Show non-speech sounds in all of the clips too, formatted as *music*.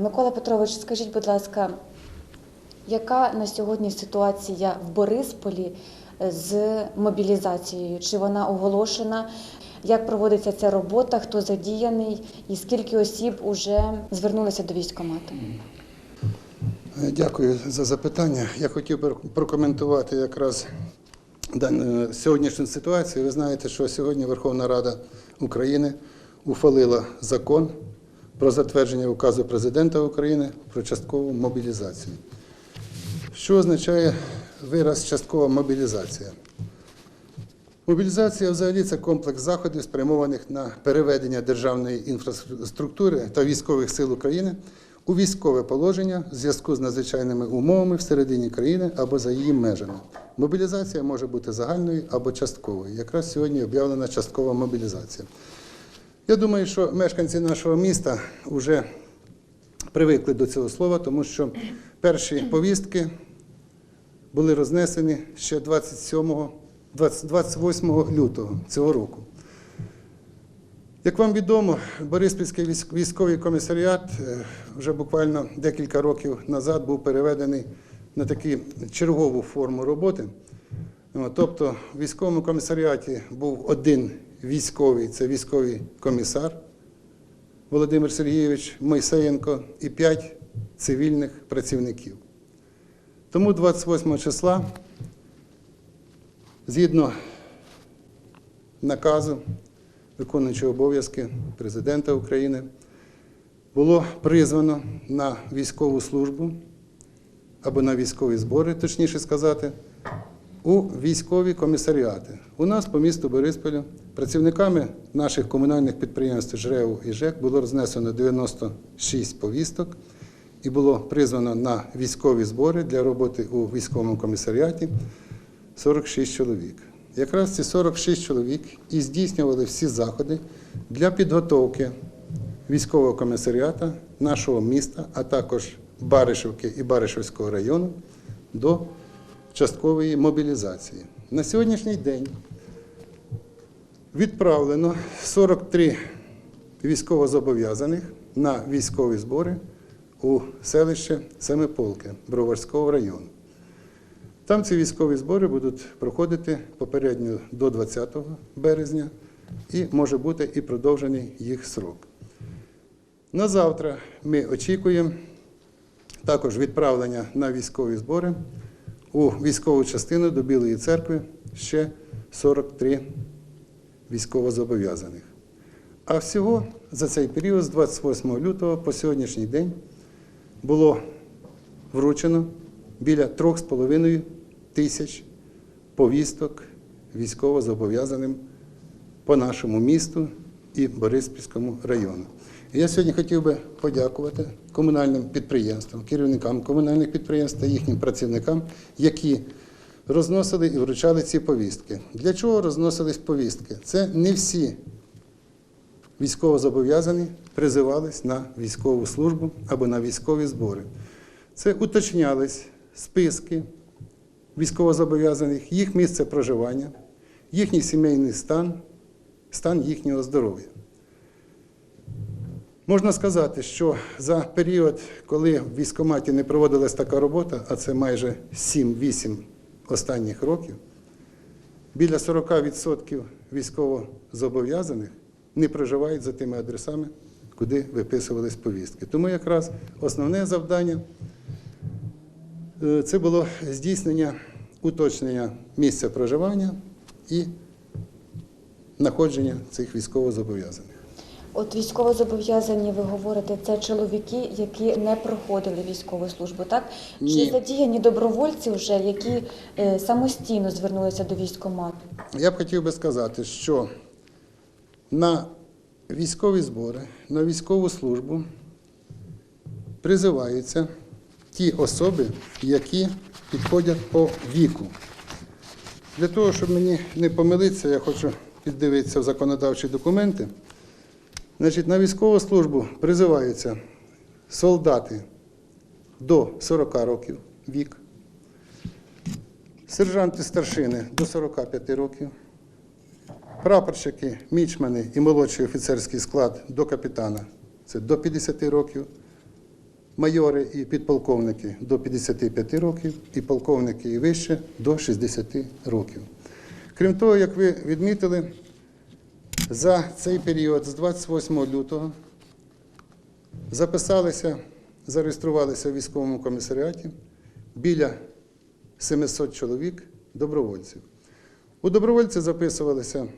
Микола Петрович, скажіть, будь ласка, яка на сьогодні ситуація в Борисполі е, з мобілізацією? Чи вона оголошена? Як проводиться ця робота? Хто задіяний? І скільки осіб вже звернулися до військкомату? Е, Дякую за запитання. Я хотів би прокоментувати якраз сьогоднішню ситуацію. Ви знаєте, що сьогодні Верховна Рада України ухвалила закон про затвердження указу президента України про часткову мобілізацію. Що означає вираз часткова мобілізація? Мобілізація взагалі це комплекс заходів, спрямованих на переведення державної інфраструктури та військових сил України у військове положення в зв'язку з надзвичайними умовами всередині країни або за її межами. Мобілізація може бути загальною або частковою. Якраз сьогодні об'явлена часткова мобілізація. Я думаю, що мешканці нашого міста вже привикли до цього слова, тому що перші повістки були рознесені ще 27, 28 лютого цього року. Як вам відомо, Бориспільський військовий комісаріат е, вже буквально декілька років назад був переведений на таку чергову форму роботи. Тобто в військовому комісаріаті був один військовий, це військовий комісар Володимир Сергійович Мойсеєнко і п'ять цивільних працівників. Тому 28 числа, згідно наказу виконуючого обов'язки президента України, було призвано на військову службу або на військові збори, точніше сказати, у військові комісаріати. У нас по місту Борисполю працівниками наших комунальних підприємств ЖРЕУ і ЖЕК було рознесено 96 повісток і було призвано на військові збори для роботи у військовому комісаріаті 46 чоловік. Якраз ці 46 чоловік і здійснювали всі заходи для підготовки військового комісаріата нашого міста, а також Баришівки і Баришівського району до часткової мобілізації. На сьогоднішній день відправлено 43 військовозобов'язаних на військові збори у селище Семиполки Броварського району. Там ці військові збори будуть проходити попередньо до 20 березня і може бути і продовжений їх срок. На завтра ми очікуємо також відправлення на військові збори у військову частину до Білої церкви ще 43 військовозобов'язаних. А всього за цей період з 28 лютого по сьогоднішній день було вручено біля 3,5 тисяч повісток військовозобов'язаним по нашому місту і Бориспільському району. Я сьогодні хотів би подякувати комунальним підприємствам, керівникам комунальних підприємств та їхнім працівникам, які розносили і вручали ці повістки. Для чого розносились повістки? Це не всі військовозобов'язані призивались на військову службу або на військові збори. Це уточнялись списки військовозобов'язаних, їх місце проживання, їхній сімейний стан, стан їхнього здоров'я. Можна сказати, що за період, коли в військкоматі не проводилась така робота, а це майже 7-8 останніх років, біля 40% військовозобов'язаних не проживають за тими адресами, куди виписувались повістки. Тому якраз основне завдання е, це було здійснення уточнення місця проживання і знаходження цих військовозобов'язаних. От військовозобов'язані, ви говорите, це чоловіки, які не проходили військову службу, так? Ні. Чи задіяні добровольці вже, які е, самостійно звернулися до військкомату? Я б хотів би сказати, що на військові збори, на військову службу призиваються ті особи, які підходять по віку. Для того, щоб мені не помилитися, я хочу піддивитися в законодавчі документи. Значить, на військову службу призиваються солдати до 40 років вік, сержанти старшини до 45 років, прапорщики, мічмани і молодший офіцерський склад до капітана це до 50 років, майори і підполковники до 55 років, і полковники і вище до 60 років. Крім того, як ви відмітили, за цей період з 28 лютого записалися, зареєструвалися в військовому комісаріаті біля 700 чоловік добровольців. У добровольці записувалися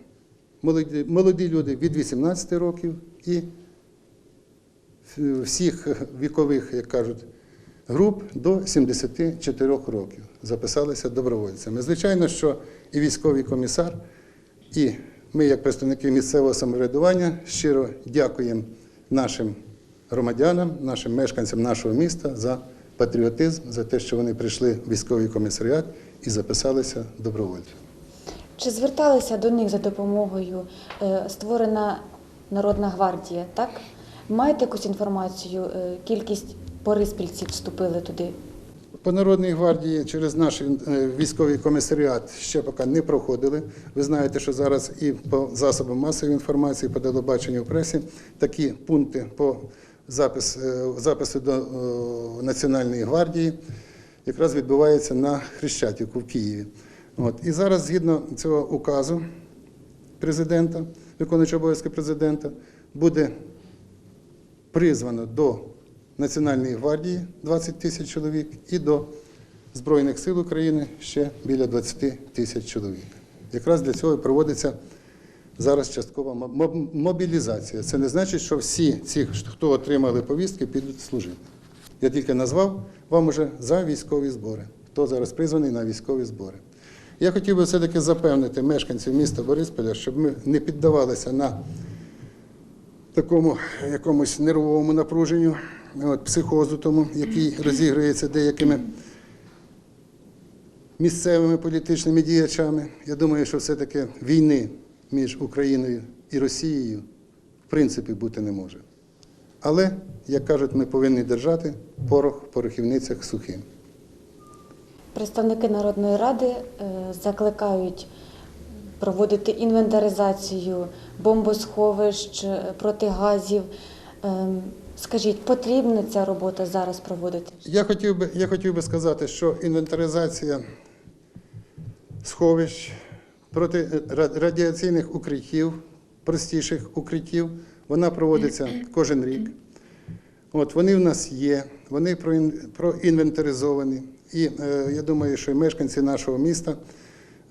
молоді, молоді люди від 18 років і всіх вікових, як кажуть, груп до 74 років записалися добровольцями. Звичайно, що і військовий комісар, і ми, як представники місцевого самоврядування, щиро дякуємо нашим громадянам, нашим мешканцям нашого міста за патріотизм, за те, що вони прийшли в військовий комісаріат і записалися добровольцями. Чи зверталися до них за допомогою е, створена Народна гвардія, так? Маєте якусь інформацію, е, кількість бориспільців вступили туди? По Народній гвардії через наш е, військовий комісаріат ще поки не проходили. Ви знаєте, що зараз і по засобам масової інформації, по телебаченню в пресі такі пункти по запис, е, запису до е, Національної гвардії якраз відбуваються на Хрещатівку в Києві. От. І зараз, згідно цього указу президента, виконуючого обов'язки президента, буде призвано до Національної гвардії 20 тисяч чоловік і до Збройних сил України ще біля 20 тисяч чоловік. Якраз для цього проводиться зараз часткова мо- мо- мобілізація. Це не значить, що всі ці, хто отримали повістки, підуть служити. Я тільки назвав вам уже за військові збори, хто зараз призваний на військові збори. Я хотів би все-таки запевнити мешканців міста Борисполя, щоб ми не піддавалися на такому якомусь нервовому напруженню, от, психозу тому, який розігрується деякими місцевими політичними діячами. Я думаю, що все-таки війни між Україною і Росією в принципі бути не може. Але, як кажуть, ми повинні держати порох в порохівницях сухим. Представники Народної ради е, закликають проводити інвентаризацію бомбосховищ, е, протигазів. Ем, Скажіть, потрібна ця робота зараз проводити? Я хотів би, я хотів би сказати, що інвентаризація сховищ проти радіаційних укриттів, простіших укриттів, вона проводиться кожен рік. От вони в нас є, вони проін- проінвентаризовані. І е, я думаю, що мешканці нашого міста е,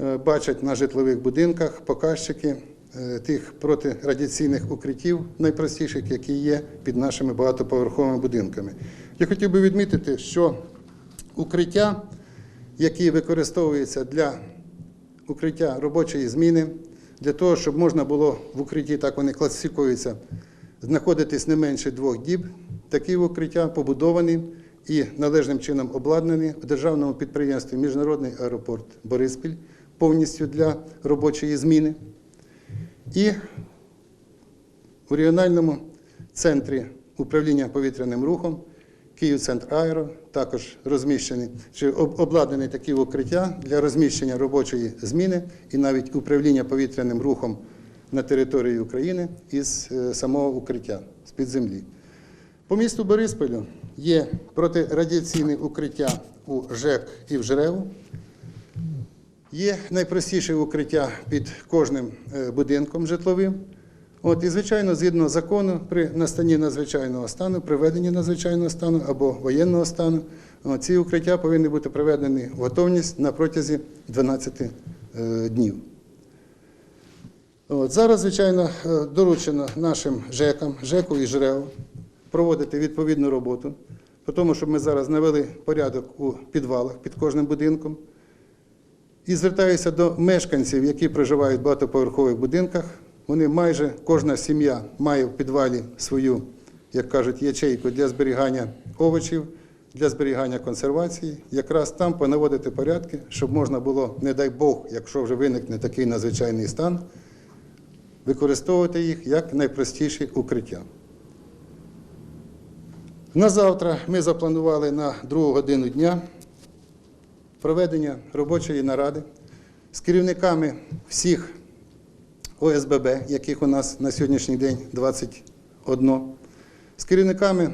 бачать на житлових будинках показчики е, тих протирадіаційних укриттів, найпростіших, які є під нашими багатоповерховими будинками. Я хотів би відмітити, що укриття, які використовуються для укриття робочої зміни, для того, щоб можна було в укритті, так вони класифікуються, знаходитись не менше двох діб. Такі укриття побудовані і належним чином обладнані в державному підприємстві Міжнародний аеропорт Бориспіль повністю для робочої зміни. І у регіональному центрі управління повітряним рухом Київцентр Аеро також розміщені чи обладнані такі укриття для розміщення робочої зміни і навіть управління повітряним рухом на території України із е, самого укриття з-під землі. По місту Борисполю є протирадіаційне укриття у ЖЕК і в ЖРЕВу. Є найпростіше укриття під кожним е, будинком житловим. От, і, звичайно, згідно закону, при настанні надзвичайного стану, при введенні надзвичайного стану або воєнного стану, ці укриття повинні бути приведені в готовність на протязі 12 е, днів. От, зараз, звичайно, е, доручено нашим ЖЕКам, ЖЕКу і ЖРЕО проводити відповідну роботу, тому, щоб ми зараз навели порядок у підвалах під кожним будинком. І звертаюся до мешканців, які проживають в багатоповерхових будинках. Вони майже кожна сім'я має в підвалі свою, як кажуть, ячейку для зберігання овочів, для зберігання консервації. Якраз там понаводити порядки, щоб можна було, не дай Бог, якщо вже виникне такий надзвичайний стан, використовувати їх як найпростіші укриття. На завтра ми запланували на другу годину дня проведення робочої наради з керівниками всіх ОСББ, яких у нас на сьогоднішній день 21, з керівниками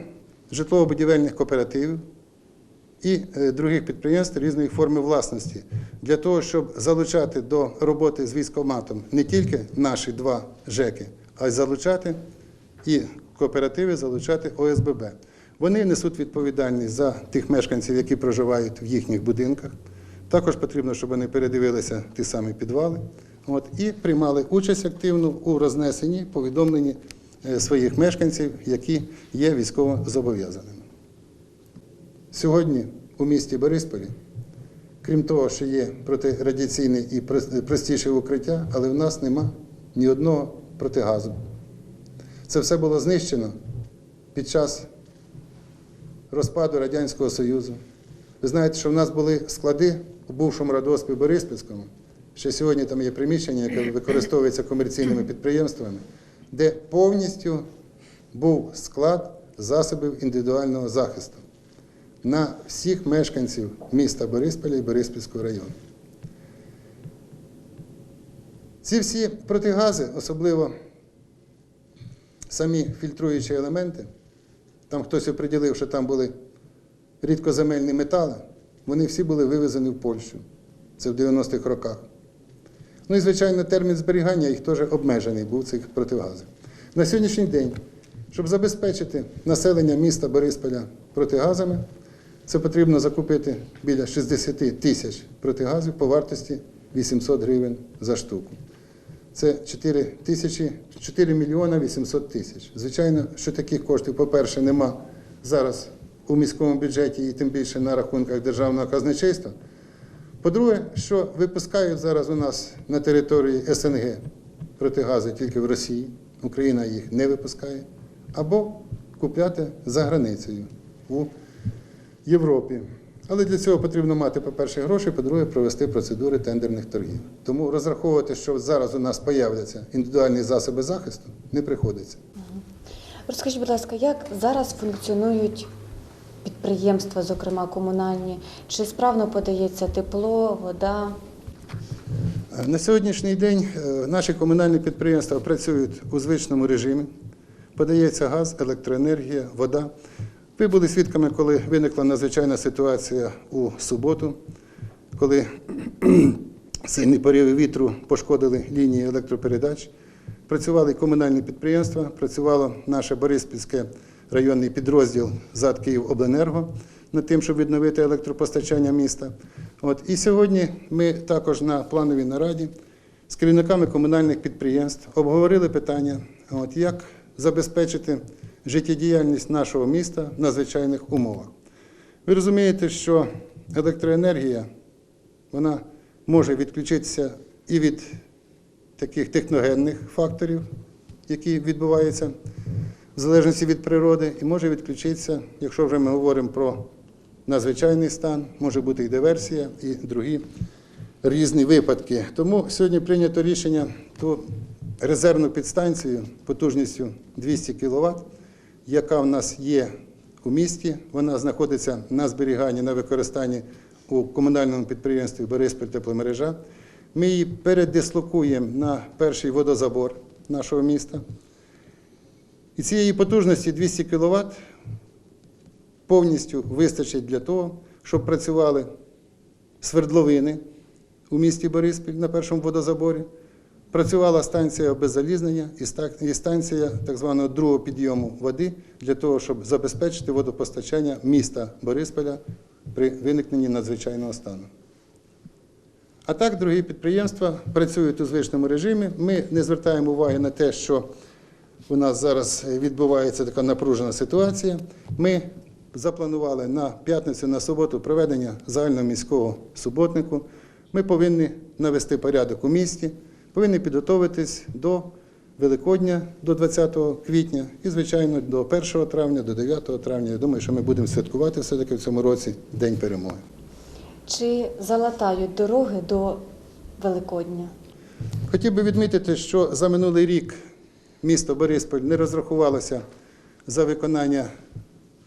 житлово-будівельних кооперативів і е, других підприємств різної форми власності для того, щоб залучати до роботи з військоматом не тільки наші два ЖЕКи, а й залучати і кооперативи, залучати ОСББ. Вони несуть відповідальність за тих мешканців, які проживають в їхніх будинках. Також потрібно, щоб вони передивилися ті самі підвали от, і приймали участь активно у рознесенні, повідомленні е, своїх мешканців, які є військово зобов'язаними. Сьогодні у місті Борисполі, крім того, що є протирадіаційне і простіше укриття, але в нас нема ні одного протигазу. Це все було знищено під час розпаду Радянського Союзу. Ви знаєте, що в нас були склади у бувшому радоспі Бориспільському. Ще сьогодні там є приміщення, яке використовується комерційними підприємствами, де повністю був склад засобів індивідуального захисту на всіх мешканців міста Борисполя і Бориспільського району. Ці всі протигази, особливо самі фільтруючі елементи, там хтось оприділив, що там були рідкоземельні метали, вони всі були вивезені в Польщу. Це в 90-х роках. Ну і, звичайно, термін зберігання їх теж обмежений був цих протигазів. На сьогоднішній день, щоб забезпечити населення міста Борисполя протигазами, це потрібно закупити біля 60 тисяч протигазів по вартості 800 гривень за штуку. Це 4, тисячі, 4 мільйона 800 тисяч. Звичайно, що таких коштів, по-перше, нема зараз у міському бюджеті і тим більше на рахунках державного казначейства. По-друге, що випускають зараз у нас на території СНГ протигази тільки в Росії, Україна їх не випускає, або купляти за границею у Європі. Але для цього потрібно мати, по-перше, гроші, по-друге, провести процедури тендерних торгів. Тому розраховувати, що зараз у нас появляться індивідуальні засоби захисту, не приходиться. Розкажіть, будь ласка, як зараз функціонують підприємства, зокрема комунальні? Чи справно подається тепло, вода? На сьогоднішній день е, наші комунальні підприємства працюють у звичному режимі. Подається газ, електроенергія, вода. Ви були свідками, коли виникла надзвичайна ситуація у суботу, коли *clears throat* сильні пориви вітру пошкодили лінії електропередач. Працювали комунальні підприємства, працювало наше Бориспільське районний підрозділ ЗАД Київобленерго над тим, щоб відновити електропостачання міста. От. І сьогодні ми також на плановій нараді з керівниками комунальних підприємств обговорили питання, от, як забезпечити життєдіяльність нашого міста в надзвичайних умовах. Ви розумієте, що електроенергія вона може відключитися і від таких техногенних факторів, які відбуваються в залежності від природи, і може відключитися, якщо вже ми говоримо про надзвичайний стан, може бути і диверсія, і другі різні випадки. Тому сьогодні прийнято рішення ту резервну підстанцію потужністю 200 кВт, яка в нас є у місті, вона знаходиться на зберіганні, на використанні у комунальному підприємстві Бориспіль тепломережа. Ми її передислокуємо на перший водозабор нашого міста. І цієї потужності 200 кВт повністю вистачить для того, щоб працювали свердловини у місті Бориспіль на першому водозаборі. Працювала станція обеззалізнення і станція так званого другого підйому води для того, щоб забезпечити водопостачання міста Борисполя при виникненні надзвичайного стану. А так, другі підприємства працюють у звичному режимі. Ми не звертаємо уваги на те, що у нас зараз відбувається така напружена ситуація. Ми запланували на п'ятницю, на суботу проведення загального міського суботнику. Ми повинні навести порядок у місті, повинні підготуватись до Великодня, до 20 квітня і, звичайно, до 1 травня, до 9 травня. Я думаю, що ми будемо святкувати все-таки в цьому році День перемоги. Чи залатають дороги до Великодня? Хотів би відмітити, що за минулий рік місто Бориспіль не розрахувалося за виконання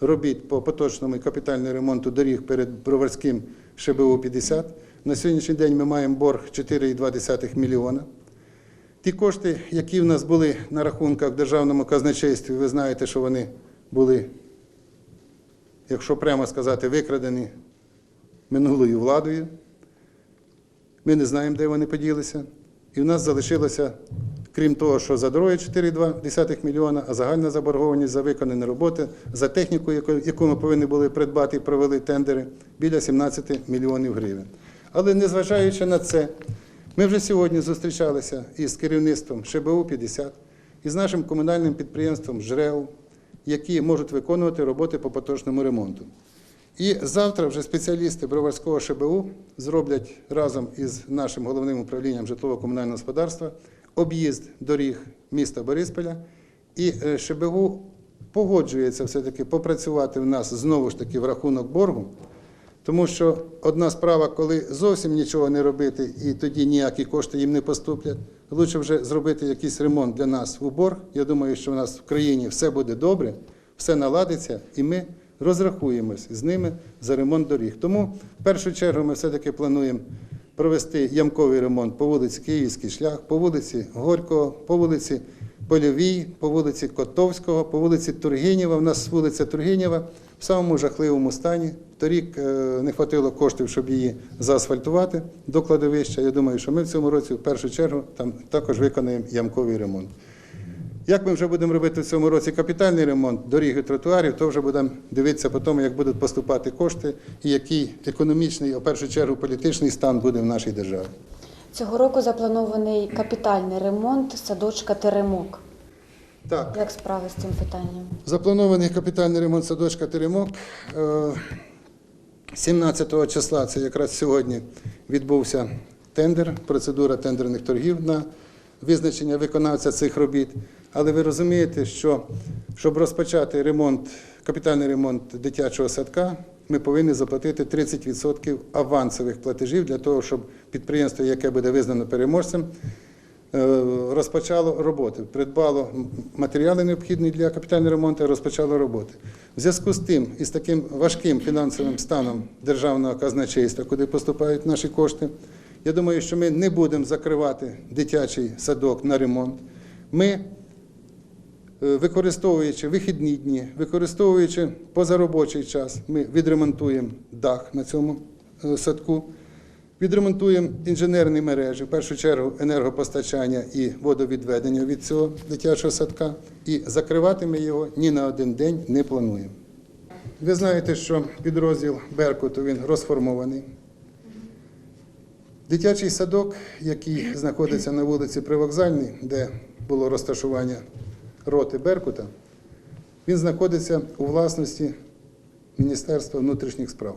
робіт по поточному і капітальному ремонту доріг перед Броварським ШБУ 50. На сьогоднішній день ми маємо борг 4,2 мільйона. Ті кошти, які в нас були на рахунках в державному казначействі, ви знаєте, що вони були якщо прямо сказати, викрадені минулою владою. Ми не знаємо, де вони поділися. І в нас залишилося, крім того, що за дороги 4,2 мільйона, а загальна заборгованість за виконані роботи, за техніку, яку- ми повинні були придбати і провели тендери, біля 17 мільйонів гривень. Але незважаючи на це, ми вже сьогодні зустрічалися із керівництвом ШБУ 50 і з нашим комунальним підприємством ЖРЕУ, які можуть виконувати роботи по поточному ремонту. І завтра вже спеціалісти Броварського ШБУ зроблять разом із нашим головним управлінням житлово-комунального господарства об'їзд доріг міста Борисполя. І е, ШБУ погоджується все-таки попрацювати в нас знову ж таки в рахунок боргу. Тому що одна справа, коли зовсім нічого не робити, і тоді ніякі кошти їм не поступлять. Лучше вже зробити якийсь ремонт для нас у борг. Я думаю, що в нас в країні все буде добре, все наладиться, і ми розрахуємось з ними за ремонт доріг. Тому в першу чергу ми все-таки плануємо провести ямковий ремонт по вулиці Київський шлях, по вулиці Горького, по вулиці Польовій, по вулиці Котовського, по вулиці Тургенєва. У нас вулиця Тургенєва в самому жахливому стані. Торік е, не вистачило коштів, щоб її заасфальтувати до кладовища. Я думаю, що ми в цьому році в першу чергу там також виконаємо ямковий ремонт. Як ми вже будемо робити в цьому році капітальний ремонт доріг і тротуарів, то вже будемо дивитися по тому, як будуть поступати кошти і який економічний, а в першу чергу політичний стан буде в нашій державі. Цього року запланований капітальний ремонт садочка Теремок. Так, Як справи з цим питанням? Запланований капітальний ремонт садочка Теремок. Е, 17 числа, це якраз сьогодні, відбувся тендер, процедура тендерних торгів на визначення виконавця цих робіт. Але ви розумієте, що щоб розпочати ремонт, капітальний ремонт дитячого садка, ми повинні заплатити 30% авансових платежів для того, щоб підприємство, яке буде визнано переможцем, е, розпочало роботи, придбало матеріали необхідні для капітального ремонту, розпочало роботи. В зв'язку з тим і з таким важким фінансовим станом державного казначейства, куди поступають наші кошти, я думаю, що ми не будемо закривати дитячий садок на ремонт. Ми е, використовуючи вихідні дні, використовуючи позаробочий час, ми відремонтуємо дах на цьому е, садку, відремонтуємо інженерні мережі, в першу чергу енергопостачання і водовідведення від цього дитячого садка, і закривати ми його ні на один день не плануємо. Ви знаєте, що підрозділ Беркуту він розформований. Дитячий садок, який знаходиться на вулиці Привокзальній, де було розташування роти Беркута, він знаходиться у власності Міністерства внутрішніх справ.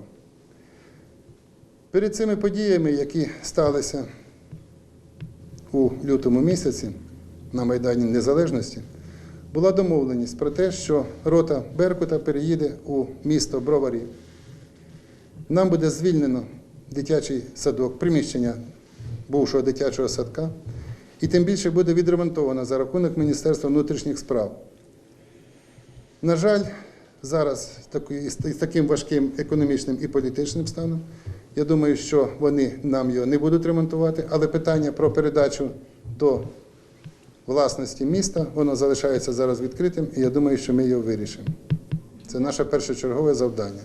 Перед цими подіями, які сталися у лютому місяці на Майдані Незалежності, була домовленість про те, що рота Беркута переїде у місто Броварі. Нам буде звільнено дитячий садок, приміщення бувшого дитячого садка, і тим більше буде відремонтовано за рахунок Міністерства внутрішніх справ. На жаль, зараз з таким важким економічним і політичним станом, я думаю, що вони нам його не будуть ремонтувати, але питання про передачу до власності міста, воно залишається зараз відкритим, і я думаю, що ми його вирішимо. Це наше першочергове завдання.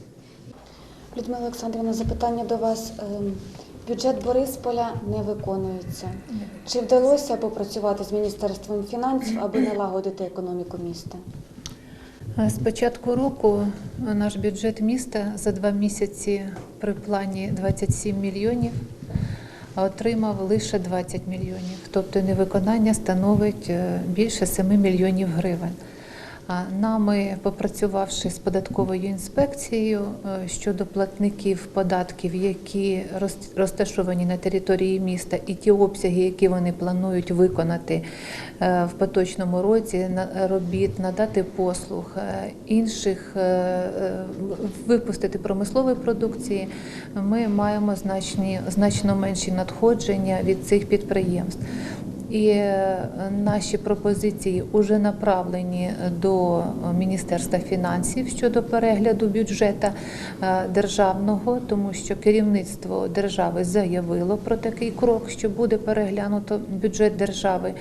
Людмила Олександрівна, запитання до вас. Ем, Бюджет Борисполя не виконується. Чи вдалося попрацювати з Міністерством фінансів, аби налагодити економіку міста? З початку року наш бюджет міста за два місяці при плані 27 мільйонів отримав лише 20 мільйонів. Тобто невиконання становить е, більше 7 мільйонів гривень. Нами, попрацювавши з податковою інспекцією е, щодо платників податків, які роз- розташовані на території міста, і ті обсяги, які вони планують виконати е, в поточному році, робіт, надати послуг е, інших, випустити промислової продукції, ми маємо значні, значно менші надходження від цих підприємств. І е, наші пропозиції вже направлені до Міністерства фінансів щодо перегляду бюджету е, державного, тому що керівництво держави заявило про такий крок, що буде переглянуто бюджет держави,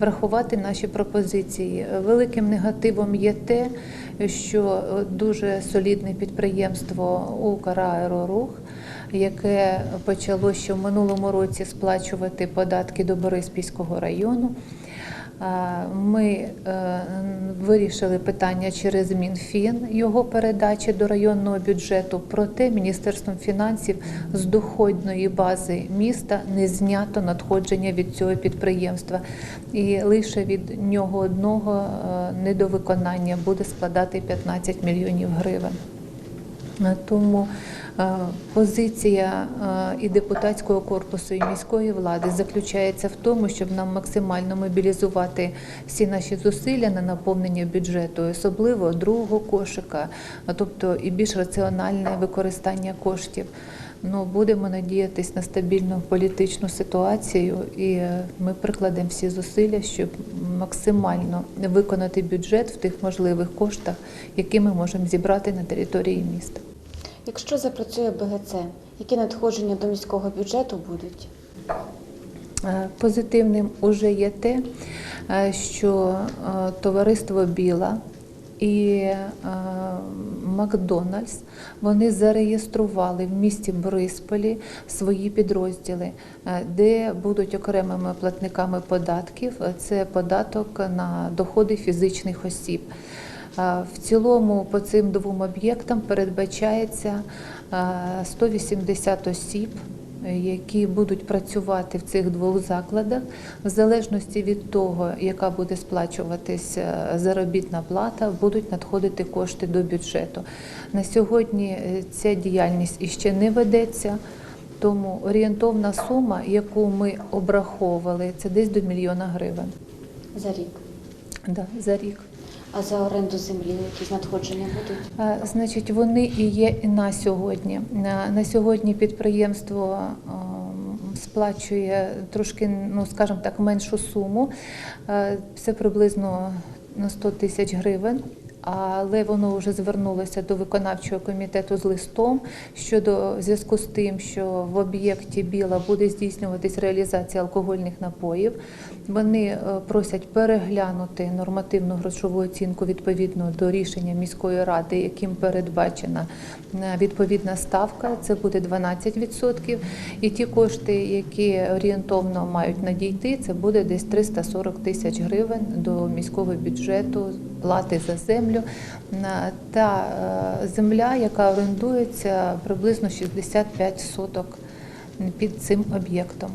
врахувати наші пропозиції. Великим негативом є те, що е, дуже солідне підприємство Украерорух яке почало ще в минулому році сплачувати податки до Бориспільського району. Ми е, вирішили питання через Мінфін його передачі до районного бюджету. Проте Міністерством фінансів з доходної бази міста не знято надходження від цього підприємства, і лише від нього одного е, недовиконання буде складати 15 мільйонів гривень. Е, Тому е, позиція е, і депутатського корпусу, і міської влади заключається в тому, щоб нам максимально мобілізувати всі наші зусилля на наповнення бюджету, особливо другого кошика, тобто і більш раціональне використання коштів. Ну, будемо надіятись на стабільну політичну ситуацію, і ми прикладемо всі зусилля, щоб максимально виконати бюджет в тих можливих коштах, які ми можемо зібрати на території міста. Якщо запрацює БГЦ, які надходження до міського бюджету будуть? Е, Позитивним уже є те, е, що е, товариство Біла і Макдональдс вони зареєстрували в місті Борисполі свої підрозділи, де будуть окремими платниками податків. Це податок на доходи фізичних осіб. В цілому по цим двом об'єктам передбачається е, 180 осіб, які будуть працювати в цих двох закладах, в залежності від того, яка буде сплачуватись е, заробітна плата, будуть надходити кошти до бюджету. На сьогодні е, ця діяльність іще не ведеться. Тому орієнтовна сума, яку ми обраховували, це десь до мільйона гривень За рік. да, за рік. А за оренду землі якісь надходження будуть? Е, Значить, вони і є і на сьогодні. На, на сьогодні підприємство ем, сплачує трошки, ну скажімо так, меншу суму. Е, Це приблизно на 100 тисяч гривень. Але воно вже звернулося до виконавчого комітету з листом щодо зв'язку з тим, що в об'єкті Біла буде здійснюватись реалізація алкогольних напоїв. Вони е, просять переглянути нормативну грошову оцінку відповідно до рішення міської ради, яким передбачена е, відповідна ставка. Це буде 12%. І ті кошти, які орієнтовно мають надійти, це буде десь 340 тисяч гривень до міського бюджету плати за землю. Та е, земля, яка орендується приблизно 65 соток під цим об'єктом.